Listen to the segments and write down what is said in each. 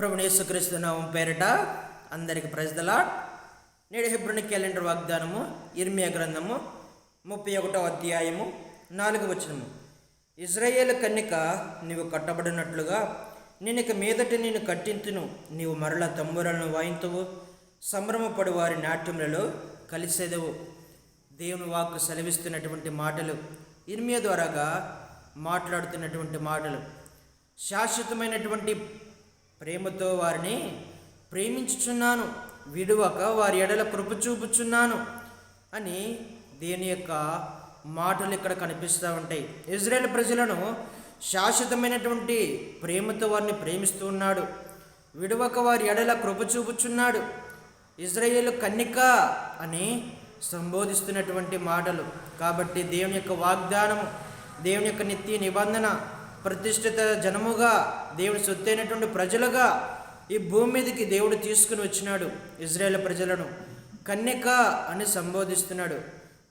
ప్రభునేశ్వక్రీస్తు నామం పేరిట అందరికి ప్రజల నేడు హిబ్రుని క్యాలెండర్ వాగ్దానము ఇర్మియా గ్రంథము ముప్పై ఒకటో అధ్యాయము నాలుగు వచనము. ఇజ్రాయేల్ కన్నిక నీవు కట్టబడినట్లుగా నేను ఇక మీదట నేను కట్టించును నీవు మరల తంబురలను వాయింతువు సంభ్రమపడి వారి నాట్యములలో కలిసేదవు. దేవుని వాక్కు సెలవిస్తున్నటువంటి మాటలు ఇర్మియా ద్వారాగా మాట్లాడుతున్నటువంటి మాటలు శాశ్వతమైనటువంటి ప్రేమతో వారిని ప్రేమించుచున్నాను. విడువక వారి ఎడల కృప చూపుచున్నాను అని దేని యొక్క మాటలు ఇక్కడ కనిపిస్తూ ఉంటాయి. ఇజ్రాయెల్ ప్రజలను శాశ్వతమైనటువంటి ప్రేమతో వారిని ప్రేమిస్తూ ఉన్నాడు. విడువక వారి ఎడల కృప చూపుచున్నాడు. ఇజ్రాయేల్ కన్నిక అని సంబోధిస్తున్నటువంటి మాటలు. కాబట్టి దేవుని యొక్క వాగ్దానము దేవుని యొక్క నిత్య నిబంధన ప్రతిష్ఠిత జనముగా దేవుడు సొత్తైనటువంటి ప్రజలుగా ఈ భూమి మీదకి దేవుడు తీసుకుని వచ్చినాడు ఇజ్రాయేల్ ప్రజలను. కన్యక అని సంబోధిస్తున్నాడు.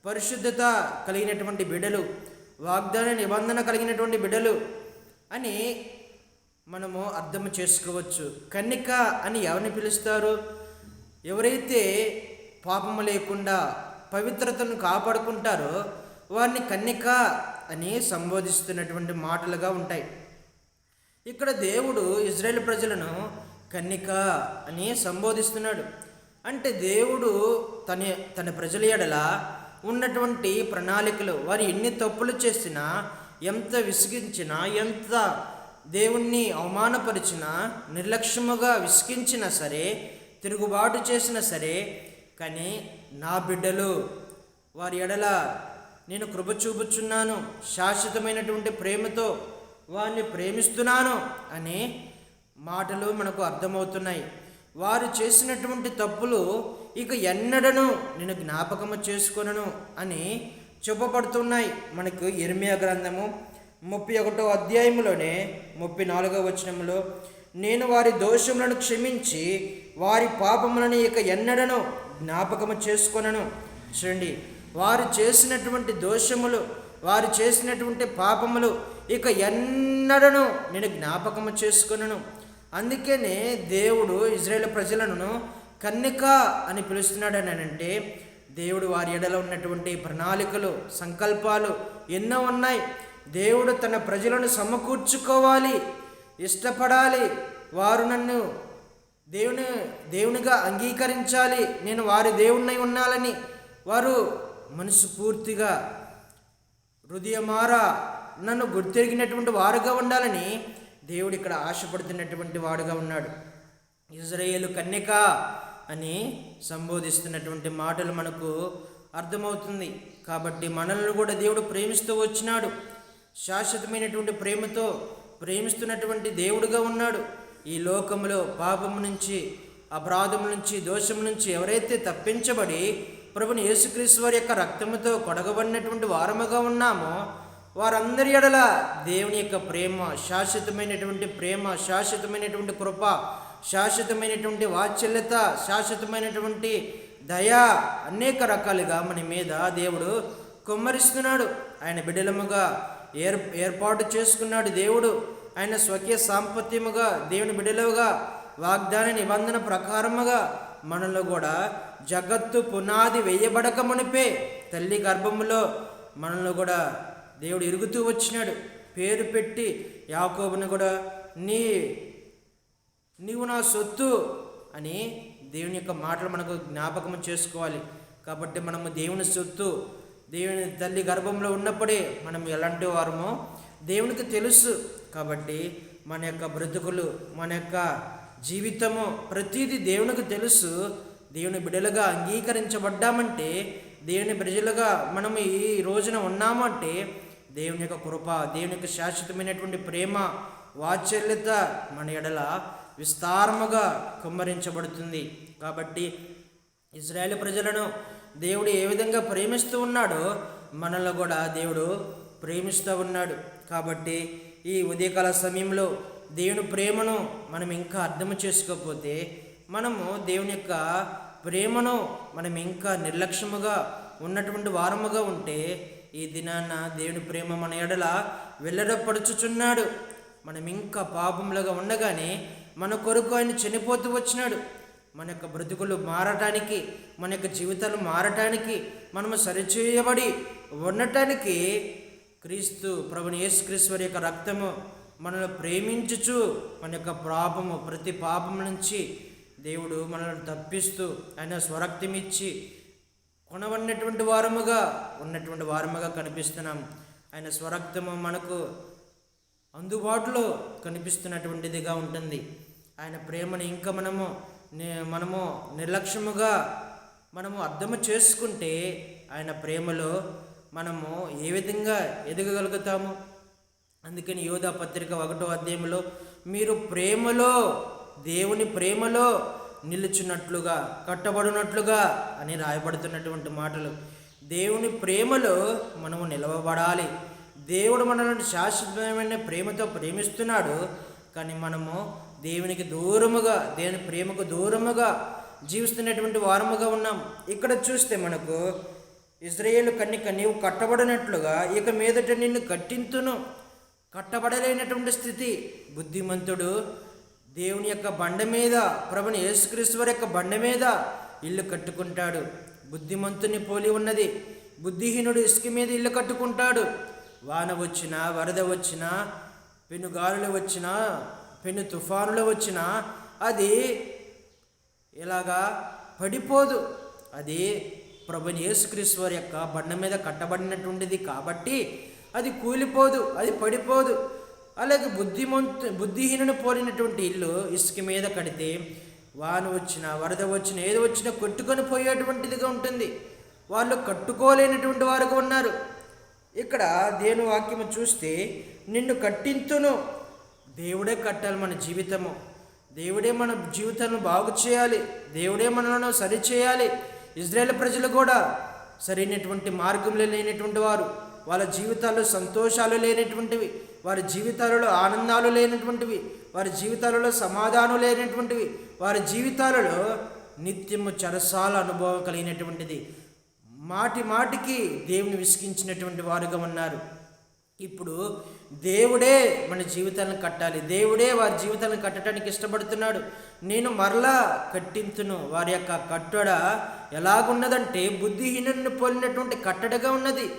పరిశుద్ధత కలిగినటువంటి బిడలు వాగ్దాన నిబంధన కలిగినటువంటి బిడలు అని మనము అర్థం చేసుకోవచ్చు. కన్యక అని ఎవరిని పిలుస్తారు? ఎవరైతే పాపము లేకుండా పవిత్రతను కాపాడుకుంటారో వారిని కన్యక అని సంబోధిస్తున్నటువంటి మాటలుగా ఉంటాయి. ఇక్కడ దేవుడు ఇజ్రాయెల్ ప్రజలను కన్నిక అని సంబోధిస్తున్నాడు. అంటే దేవుడు తన తన ప్రజల ఎడల ఉన్నటువంటి ప్రణాళికలు వారు ఎన్ని తప్పులు చేసినా ఎంత విసిగించినా ఎంత దేవుణ్ణి అవమానపరిచినా నిర్లక్ష్యముగా విసిగించినా సరే తిరుగుబాటు చేసినా సరే కానీ నా బిడ్డలు వారి ఎడల నేను కృప చూపుచున్నాను శాశ్వతమైనటువంటి ప్రేమతో వారిని ప్రేమిస్తున్నాను అనే మాటలు మనకు అర్థమవుతున్నాయి. వారు చేసినటువంటి తప్పులు ఇక ఎన్నడను నేను జ్ఞాపకము చేసుకొనను అని చెప్పబడుతున్నాయి. మనకు ఇర్మియా గ్రంథము ముప్పై ఒకటో అధ్యాయములోనే ముప్పై నాలుగో వచనంలో నేను వారి దోషములను క్షమించి వారి పాపములను ఇక ఎన్నడను జ్ఞాపకము చేసుకొనను. చూడండి వారు చేసినటువంటి దోషములు వారు చేసినటువంటి పాపములు ఇక ఎన్నడను నేను జ్ఞాపకము చేసుకునను. అందుకనే దేవుడు ఇజ్రాయేల్ ప్రజలను కన్నిక అని పిలుస్తున్నాడని అంటే దేవుడు వారి ఎడలో ఉన్నటువంటి ప్రణాళికలు సంకల్పాలు ఎన్నో ఉన్నాయి. దేవుడు తన ప్రజలను సమకూర్చుకోవాలి ఇష్టపడాలి. వారు నన్ను దేవుని దేవునిగా అంగీకరించాలి. నేను వారి దేవుణ్ణి ఉండాలని వారు మనస్ఫూర్తిగా పూర్తిగా నన్ను గుర్తెరిగినటువంటి వారుగా ఉండాలని దేవుడు ఇక్కడ ఆశపడుతున్నటువంటి వాడుగా ఉన్నాడు. ఇజ్రాయేలు కన్యక అని సంబోధిస్తున్నటువంటి మాటలు మనకు అర్థమవుతుంది. కాబట్టి మనల్ని కూడా దేవుడు ప్రేమిస్తూ వచ్చినాడు. శాశ్వతమైనటువంటి ప్రేమతో ప్రేమిస్తున్నటువంటి దేవుడుగా ఉన్నాడు. ఈ లోకంలో పాపం నుంచి అపరాధం నుంచి దోషం నుంచి ఎవరైతే తప్పించబడి ప్రభుని యేసుక్రీస్తు వారి యొక్క రక్తముతో కొడగబడినటువంటి వారముగా ఉన్నామో వారందరి ఎడల దేవుని యొక్క ప్రేమ శాశ్వతమైనటువంటి ప్రేమ శాశ్వతమైనటువంటి కృప శాశ్వతమైనటువంటి వాత్సల్యత శాశ్వతమైనటువంటి దయ అనేక రకాలుగా మన మీద దేవుడు కుమ్మరిస్తున్నాడు. ఆయన బిడలముగా ఏర్ ఏర్పాటు చేసుకున్నాడు దేవుడు. ఆయన స్వకీయ సాంపత్యముగా దేవుని బిడలుగా వాగ్దాన నిబంధన ప్రకారముగా మనలో కూడా జగత్తు పునాది వేయబడక మునిపే తల్లి గర్భములో మనల్ని కూడా దేవుడు ఎరుగుతూ వచ్చినాడు. పేరు పెట్టి యాకోబుని కూడా నీ నీవు నా సొత్తు అని దేవుని యొక్క మాటలు మనకు జ్ఞాపకం చేసుకోవాలి. కాబట్టి మనము దేవుని సొత్తు దేవుని తల్లి గర్భంలో ఉన్నప్పుడే మనం ఎలాంటి వారమో దేవునికి తెలుసు. కాబట్టి మన యొక్క బ్రతుకులు మన యొక్క జీవితము ప్రతిదీ దేవునికి తెలుసు. దేవుని బిడలుగా అంగీకరించబడ్డామంటే దేవుని ప్రజలుగా మనం ఈ రోజున ఉన్నామంటే దేవుని యొక్క కృప దేవుని యొక్క శాశ్వతమైనటువంటి ప్రేమ వాత్సల్యత మన ఎడల విస్తారముగా కుమ్మరించబడుతుంది. కాబట్టి ఇజ్రాయేల్ ప్రజలను దేవుడు ఏ విధంగా ప్రేమిస్తూ ఉన్నాడో మనల్ని కూడా దేవుడు ప్రేమిస్తూ ఉన్నాడు. కాబట్టి ఈ ఉదయకాల సమయంలో దేవుని ప్రేమను మనం ఇంకా అర్థం చేసుకోకపోతే మనము దేవుని యొక్క ప్రేమను మనం ఇంకా నిర్లక్ష్యముగా ఉన్నటువంటి వారముగా ఉంటే ఈ దినాన దేవుని ప్రేమ మన ఎడల వెల్లడపడుచుచున్నాడు. మనం ఇంకా పాపములుగా ఉండగానే మన కొరకు ఆయన చనిపోతూ వచ్చినాడు. మన యొక్క బ్రతుకులు మారటానికి మన యొక్క జీవితాలు మారటానికి మనము సరిచేయబడి ఉండటానికి క్రీస్తు ప్రభుని యేసుక్రీశ్వరి యొక్క రక్తము మనల్ని ప్రేమించుచు మన యొక్క పాపము ప్రతి పాపం నుంచి దేవుడు మనల్ని తప్పిస్తూ ఆయన స్వరక్తం ఇచ్చి కొనవన్నటువంటి వారముగా ఉన్నటువంటి వారముగా కనిపిస్తున్నాం. ఆయన స్వరక్తము మనకు అందుబాటులో కనిపిస్తున్నటువంటిదిగా ఉంటుంది. ఆయన ప్రేమను ఇంకా మనము మనము నిర్లక్ష్యముగా మనము అర్థము చేసుకుంటే ఆయన ప్రేమలో మనము ఏ విధంగా ఎదగగలుగుతాము? అందుకని యోధా పత్రిక ఒకటో అధ్యాయంలో మీరు ప్రేమలో దేవుని ప్రేమలో నిలుచున్నట్లుగా కట్టబడినట్లుగా అని రాయబడుతున్నటువంటి మాటలు. దేవుని ప్రేమలో మనము నిలవబడాలి. దేవుడు మనల్ని శాశ్వతమైన ప్రేమతో ప్రేమిస్తున్నాడు. కానీ మనము దేవునికి దూరముగా దేవుని ప్రేమకు దూరముగా జీవిస్తున్నటువంటి వారముగా ఉన్నాం. ఇక్కడ చూస్తే మనకు ఇజ్రాయేల్ కన్నిక నీవు కట్టబడినట్లుగా ఇక మీదట నిన్ను కట్టింతును కట్టబడలేనటువంటి స్థితి. బుద్ధిమంతుడు దేవుని యొక్క బండ మీద ప్రభుని యేసుక్రీస్తు యొక్క బండ మీద ఇల్లు కట్టుకుంటాడు. బుద్ధిమంతుని పోలి ఉన్నది. బుద్ధిహీనుడు ఇసుక మీద ఇల్లు కట్టుకుంటాడు. వాన వచ్చినా వరద వచ్చినా పెనుగాలులు వచ్చినా పెను తుఫానులు వచ్చినా అది ఇలాగా పడిపోదు. అది ప్రభుని యేసుక్రీస్తు యొక్క బండ మీద కట్టబడినటువంటిది కాబట్టి అది కూలిపోదు అది పడిపోదు. అలాగే బుద్ధిమంతు బుద్ధిహీనుని పోలినటువంటి ఇల్లు ఇసుక మీద కడితే వాన వచ్చినా వరద వచ్చినా ఏది వచ్చినా కొట్టుకొని పోయేటువంటిదిగా ఉంటుంది. వాళ్ళు కట్టుకోలేనటువంటి వారుగా ఉన్నారు. ఇక్కడ దేని వాక్యము చూస్తే నిన్ను కట్టింతును. దేవుడే కట్టాలి మన జీవితము. దేవుడే మన జీవితాలను బాగు చేయాలి. దేవుడే మనలను సరిచేయాలి. ఇజ్రాయేల్ ప్రజలు కూడా సరైనటువంటి మార్గంలో లేనటువంటి వారు. వాళ్ళ జీవితాల్లో సంతోషాలు లేనటువంటివి వారి జీవితాలలో ఆనందాలు లేనటువంటివి వారి జీవితాలలో సమాధానం లేనటువంటివి వారి జీవితాలలో నిత్యము చరసాల అనుభవం కలిగినటువంటిది. మాటి మాటికి దేవుని విసిగించినటువంటి వారుగా ఉన్నారు. ఇప్పుడు దేవుడే మన జీవితాలను కట్టాలి. దేవుడే వారి జీవితాలను కట్టడానికి ఇష్టపడుతున్నాడు. నేను మరలా కట్టింతును. వారి యొక్క కట్టడ ఎలాగున్నదంటే బుద్ధిహీనుని పోలినటువంటి కట్టడగా ఉన్నది.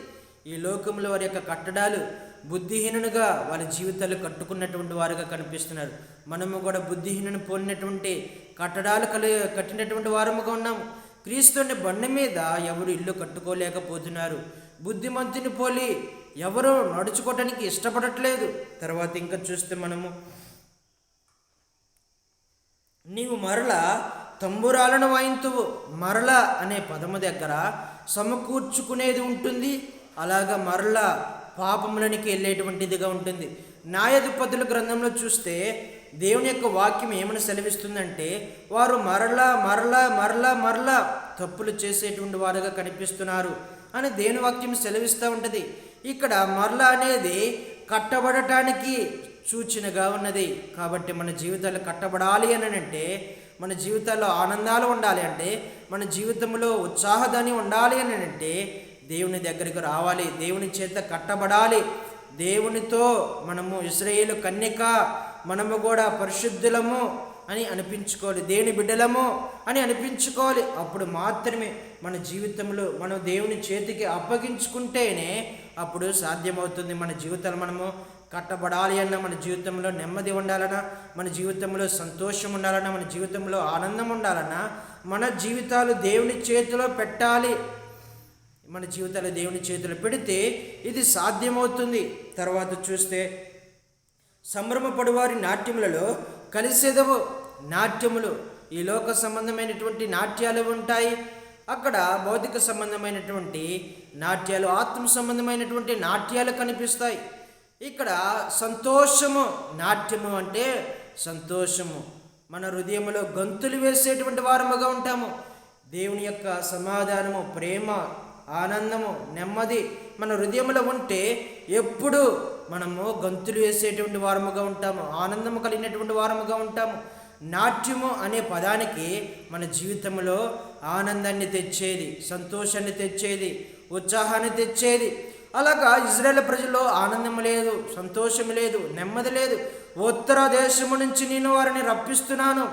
ఈ లోకంలో వారి యొక్క కట్టడాలు బుద్ధిహీనునిగా వారి జీవితాలు కట్టుకున్నటువంటి వారుగా కనిపిస్తున్నారు. మనము కూడా బుద్ధిహీనుని పోలినటువంటి కట్టడాలు కలి కట్టినటువంటి వారముగా ఉన్నాము. క్రీస్తుని బండ మీద ఎవరు ఇల్లు కట్టుకోలేకపోతున్నారు. బుద్ధిమంతుని పోలి ఎవరు నడుచుకోవటానికి ఇష్టపడట్లేదు. తర్వాత ఇంకా చూస్తే మనము నీవు మరల తంబురాలను వాయింతువు. మరల అనే పదము దగ్గర సమకూర్చుకునేది ఉంటుంది. అలాగా మరల పాపములనికి వెళ్ళేటువంటిదిగా ఉంటుంది. న్యాయాధిపతుల గ్రంథంలో చూస్తే దేవుని యొక్క వాక్యం ఏమని సెలవిస్తుందంటే వారు మరలా మరలా మరలా మరలా తప్పులు చేసేటువంటి వారుగా కనిపిస్తున్నారు అని దేవుని వాక్యం సెలవిస్తూ ఉంటుంది. ఇక్కడ మరలా అనేది కట్టబడటానికి సూచనగా ఉన్నది. కాబట్టి మన జీవితాలు కట్టబడాలి అని అంటే మన జీవితాల్లో ఆనందాలు ఉండాలి అంటే మన జీవితంలో ఉత్సాహదాన్ని ఉండాలి అని అంటే దేవుని దగ్గరికి రావాలి. దేవుని చేత కట్టబడాలి. దేవునితో మనము ఇస్రాయేలు కన్యక మనము కూడా పరిశుద్ధులము అని అనిపించుకోవాలి. దేవుని బిడ్డలము అని అనిపించుకోవాలి. అప్పుడు మాత్రమే మన జీవితంలో మనం దేవుని చేతికి అప్పగించుకుంటేనే అప్పుడు సాధ్యమవుతుంది. మన జీవితాలు మనము కట్టబడాలి అన్న మన జీవితంలో నెమ్మది ఉండాలన్నా మన జీవితంలో సంతోషం ఉండాలన్నా మన జీవితంలో ఆనందం ఉండాలన్నా మన జీవితాలు దేవుని చేతిలో పెట్టాలి. మన జీవితాలు దేవుని చేతులు పెడితే ఇది సాధ్యమవుతుంది. తర్వాత చూస్తే సంభ్రమపడువారి నాట్యములలో కలిసేదవు నాట్యములు. ఈ లోక సంబంధమైనటువంటి నాట్యాలు ఉంటాయి. అక్కడ భౌతిక సంబంధమైనటువంటి నాట్యాలు ఆత్మ సంబంధమైనటువంటి నాట్యాలు కనిపిస్తాయి. ఇక్కడ సంతోషము నాట్యము అంటే సంతోషము. మన హృదయంలో గంతులు వేసేటువంటి వారముగా ఉంటాము. దేవుని యొక్క సమాధానము ప్రేమ ఆనందము నెమ్మది మన హృదయంలో ఉంటే ఎప్పుడు మనము గంతులు వేసేటువంటి వారముగా ఉంటాము ఆనందము కలిగినటువంటి వారముగా ఉంటాము. నాట్యము అనే పదానికి మన జీవితంలో ఆనందాన్ని తెచ్చేది సంతోషాన్ని తెచ్చేది ఉత్సాహాన్ని తెచ్చేది. అలాగా ఇజ్రాయెల్ ప్రజల్లో ఆనందం లేదు సంతోషం లేదు నెమ్మది లేదు. ఉత్తర దేశము నుంచి నేను వారిని రప్పిస్తున్నాను.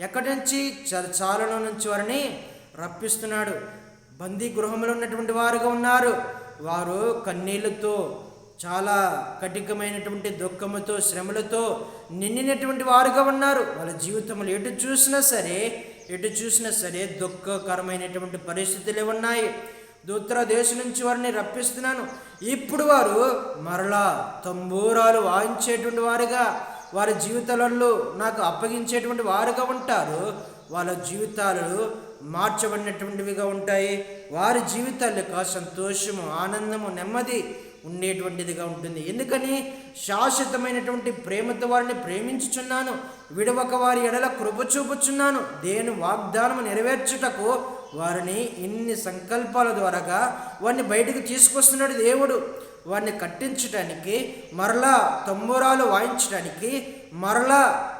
ఎక్కడి నుంచి? చాలను నుంచి వారిని రప్పిస్తున్నాడు. బందీ గృహంలో ఉన్నటువంటి వారుగా ఉన్నారు. వారు కన్నీళ్ళతో చాలా కఠికమైనటువంటి దుఃఖముతో శ్రమలతో నిండినటువంటి వారుగా ఉన్నారు. వాళ్ళ జీవితంలో ఎటు చూసినా సరే ఎటు చూసినా సరే దుఃఖకరమైనటువంటి పరిస్థితులు ఉన్నాయి. దూత్ర దేశం నుంచి వారిని రప్పిస్తున్నాను. ఇప్పుడు వారు మరలా తంబూరాలు వాయించేటువంటి వారుగా వారి జీవితాలలో నాకు అప్పగించేటువంటి వారుగా ఉంటారు. వాళ్ళ జీవితాలు మార్చబడినటువంటివిగా ఉంటాయి. వారి జీవితాలు కా సంతోషము ఆనందము నెమ్మది ఉండేటువంటిదిగా ఉంటుంది. ఎందుకని? శాశ్వతమైనటువంటి ప్రేమతో వారిని ప్రేమించుచున్నాను. విడవక వారి ఎడల కృప చూపుచున్నాను. దేని వాగ్దానము నెరవేర్చుటకు వారిని ఇన్ని సంకల్పాల ద్వారాగా వారిని బయటకు తీసుకొస్తున్నాడు దేవుడు. వారిని కట్టించడానికి మరలా తొమ్మురాలు వాయించడానికి మరలా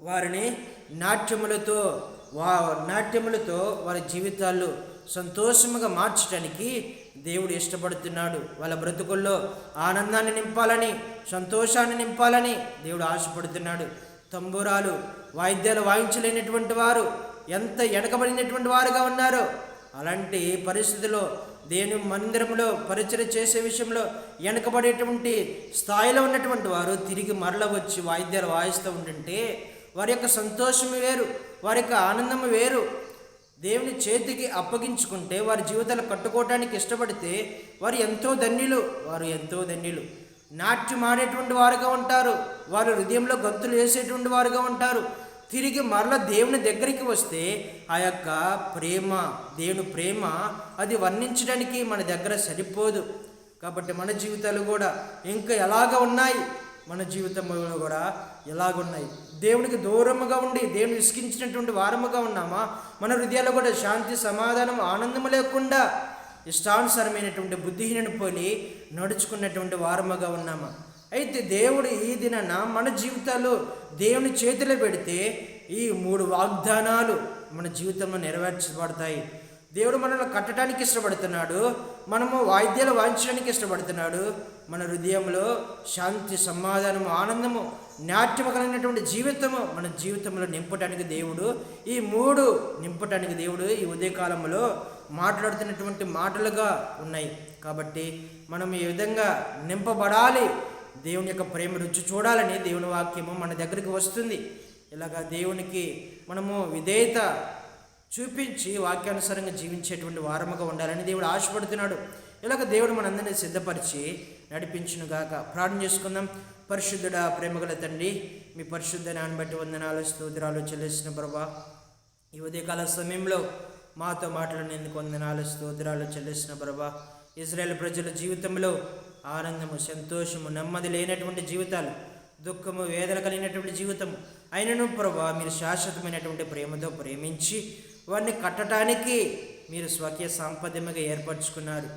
వారిని నాట్యములతో వా నాట్యములతో వారి జీవితాలు సంతోషముగా మార్చడానికి దేవుడు ఇష్టపడుతున్నాడు. వాళ్ళ బ్రతుకుల్లో ఆనందాన్ని నింపాలని సంతోషాన్ని నింపాలని దేవుడు ఆశపడుతున్నాడు. తంబూరాలు వాయిద్యాలు వాయించలేనటువంటి వారు ఎంత వెనకబడినటువంటి వారుగా ఉన్నారో అలాంటి పరిస్థితిలో దేని మందిరంలో పరిచయం చేసే విషయంలో వెనకబడేటువంటి స్థాయిలో ఉన్నటువంటి వారు తిరిగి మరల వచ్చి వాయిద్యాలు వాయిస్తూ ఉంటుంటే వారి యొక్క సంతోషము వేరు వారి యొక్క ఆనందము వేరు. దేవుని చేతికి అప్పగించుకుంటే వారి జీవితాలు కట్టుకోవటానికి ఇష్టపడితే వారు ఎంతో ధన్యులు వారు ఎంతో ధన్యులు. నాట్యం వారుగా ఉంటారు వారు హృదయంలో గంతులు వేసేటువంటి వారుగా ఉంటారు. తిరిగి మరల దేవుని దగ్గరికి వస్తే ఆ యొక్క ప్రేమ దేవుని ప్రేమ అది వర్ణించడానికి మన దగ్గర సరిపోదు. కాబట్టి మన జీవితాలు కూడా ఇంకా ఎలాగ ఉన్నాయి? మన జీవితంలో కూడా ఎలాగున్నాయి. దేవునికి దూరముగా ఉండి దేవుని ఇసుకించినటువంటి వారముగా ఉన్నామా? మన హృదయాల్లో కూడా శాంతి సమాధానం ఆనందం లేకుండా ఇష్టానుసరమైనటువంటి బుద్ధిహీనను పోలి నడుచుకున్నటువంటి వారముగా ఉన్నామా? అయితే దేవుడు ఈ దినాన మన జీవితాలు దేవుని చేతిలో పెడితే ఈ మూడు వాగ్దానాలు మన జీవితంలో నెరవేర్చబడతాయి. దేవుడు మనల్ని కట్టడానికి ఇష్టపడుతున్నాడు. మనము వాయిద్యాలు వాయించడానికి ఇష్టపడుతున్నాడు. మన హృదయంలో శాంతి సమాధానము ఆనందము నాట్యము కలిగినటువంటి జీవితము మన జీవితంలో నింపటానికి దేవుడు. ఈ మూడు నింపటానికి దేవుడు ఈ ఉదయకాలంలో మాట్లాడుతున్నటువంటి మాటలుగా ఉన్నాయి. కాబట్టి మనం ఈ విధంగా నింపబడాలి? దేవుని యొక్క ప్రేమ రుచి చూడాలని దేవుని వాక్యము మన దగ్గరికి వస్తుంది. ఇలాగా దేవునికి మనము విధేయత చూపించి వాక్యానుసారంగా జీవించేటువంటి వారముగా ఉండాలని దేవుడు ఆశపడుతున్నాడు. ఇలాగ దేవుడు మనందరినీ సిద్ధపరిచి నడిపించునుగాక. ప్రార్థన చేసుకుందాం. పరిశుద్ధుడా ప్రేమగల తండ్రి మీ పరిశుద్ధ నాన్ని బట్టి వందనాలు స్తోత్రాలు చెల్లిసిన ప్రభా ఈ ఉదయకాల సమయంలో మాతో మాట్లాడినందుకు వందనాలు స్తోత్రాలు చెల్లిసిన ప్రభా ఇజ్రాయెల్ ప్రజల జీవితంలో ఆనందము సంతోషము నెమ్మది లేనటువంటి జీవితాలు దుఃఖము వేదన కలిగినటువంటి జీవితం అయినను ప్రభా మీరు శాశ్వతమైనటువంటి ప్రేమతో ప్రేమించి వారిని కట్టడానికి మీరు స్వకీయ సాంపద్యముగా ఏర్పరచుకున్నారు.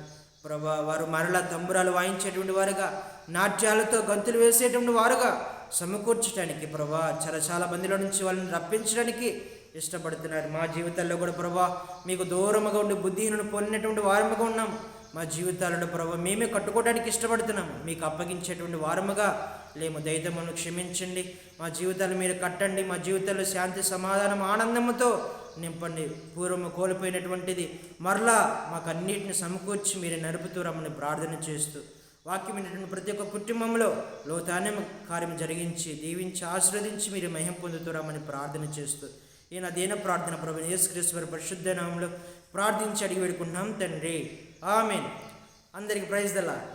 ప్రభా వారు మరల తంబురాలు వాయించేటువంటి వారుగా నాట్యాలతో గంతులు వేసేటువంటి వారుగా సమకూర్చడానికి ప్రభా చరచాల మందిలో నుంచి వాళ్ళని రప్పించడానికి ఇష్టపడుతున్నారు. మా జీవితాల్లో కూడా ప్రభా మీకు దూరముగా ఉండి బుద్ధిహీనుడు పొందినటువంటి వారముగా ఉన్నాం. మా జీవితాలను ప్రభావ మేమే కట్టుకోవడానికి ఇష్టపడుతున్నాము. మీకు అప్పగించేటువంటి వారముగా లేము దైతమును క్షమించండి. మా జీవితాలు మీరు కట్టండి. మా జీవితాలు శాంతి సమాధానం ఆనందముతో నింపండి. పూర్వము కోల్పోయినటువంటిది మరలా మాకు అన్నిటిని సమకూర్చి మీరు నడుపుతూ రమ్మని ప్రార్థన చేస్తూ వాక్యమైనటువంటి ప్రతి ఒక్క కుటుంబంలో లోతానే కార్యం జరిగించి దీవించి ఆశీర్వదించి మీరు మహిం పొందుతూ ప్రార్థన చేస్తూ ఈయన దేన ప్రార్థన ప్రభు యేసుక్రీశ్వర పరిశుద్ధ నామంలో ప్రార్థించి అడిగి పెడుకుంటున్నాం తండ్రి. ఆమెన్. అందరికి ప్రైజ్ దలా